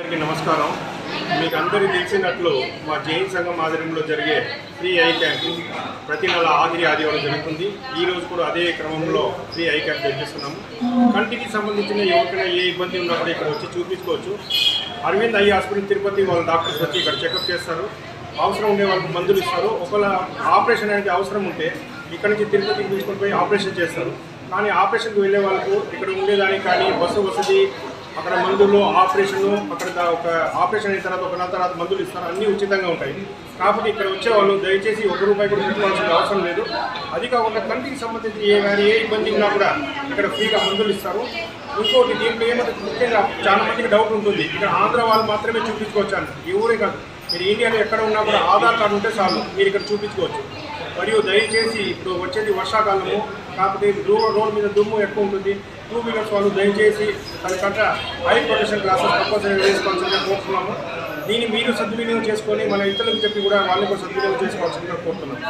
అందరికీ నమస్కారం. మీకు అందరికీ తెలిసినట్లు మా జైన్ సంఘం ఆధ్వర్యంలో జరిగే ఫ్రీ ఐ క్యాంప్ ప్రతి నెల ఆఖరి ఆదివారం జరుగుతుంది. ఈ రోజు కూడా అదే క్రమంలో ఫ్రీ ఐ క్యాంప్ జరిపిస్తున్నాము. కంటికి సంబంధించిన ఎవరికైనా ఏ ఇబ్బంది ఉన్నా కూడా ఇక్కడ వచ్చి చూపించుకోవచ్చు. అరవింద్ ఐ హాస్పిటల్ తిరుపతి వాళ్ళ డాక్టర్స్ వచ్చి ఇక్కడ చెకప్ చేస్తారు. అవసరం ఉండే వాళ్ళకి మందులు ఇస్తారు. ఒకవేళ ఆపరేషన్ అనేది అవసరం ఉంటే ఇక్కడ నుంచి తిరుపతికి తీసుకొని పోయి ఆపరేషన్ చేస్తారు. కానీ ఆపరేషన్కి వెళ్ళే వాళ్ళకు ఇక్కడ ఉండేదానికి కానీ బస్సు వసతి అక్కడ మందులు ఆపరేషన్ అక్కడ ఒక ఆపరేషన్ అయిన తర్వాత ఒక నెల తర్వాత మందులు ఇస్తారు అన్నీ ఉచితంగా ఉంటాయి. కాబట్టి ఇక్కడ వచ్చే వాళ్ళు దయచేసి ఒక రూపాయి కూడా పెట్టుకోవాల్సిన అవసరం లేదు. అది కాకుండా కంటికి సంబంధించి ఏ కానీ ఏ ఇబ్బంది ఉన్నా కూడా ఇక్కడ ఫ్రీగా మందులు ఇస్తారు. ఇంకోటి దీంట్లో ఏమంటే ముఖ్యంగా చాలా మందికి డౌట్ ఉంటుంది. ఇక్కడ ఆంధ్ర వాళ్ళు మాత్రమే చూపించుకోవచ్చు ఈ ఊరే కాదు. మీరు ఇండియాలో ఎక్కడ ఉన్నా కూడా ఆధార్ కార్డు ఉంటే చాలు. మీరు ఇక్కడ చూపించుకోవచ్చు. మరియు దయచేసి ఇప్పుడు వచ్చేది వర్షాకాలము. కాకపోతే రోడ్ రోడ్డు మీద దుమ్ము ఎక్కువ ఉంటుంది. టూ వీలర్స్ వాళ్ళు దయచేసి దానికంటే హై ప్రొటెక్షన్ గ్లాసెస్ కంపల్సరీ వేసుకోవాల్సిందిగా కోరుతున్నాము. దీన్ని మీరు సద్వినియోగం చేసుకొని మన ఇతరులకు చెప్పి కూడా వాళ్ళు కూడా సద్వినియోగం చేసుకోవాల్సిందిగా కోరుతున్నాము.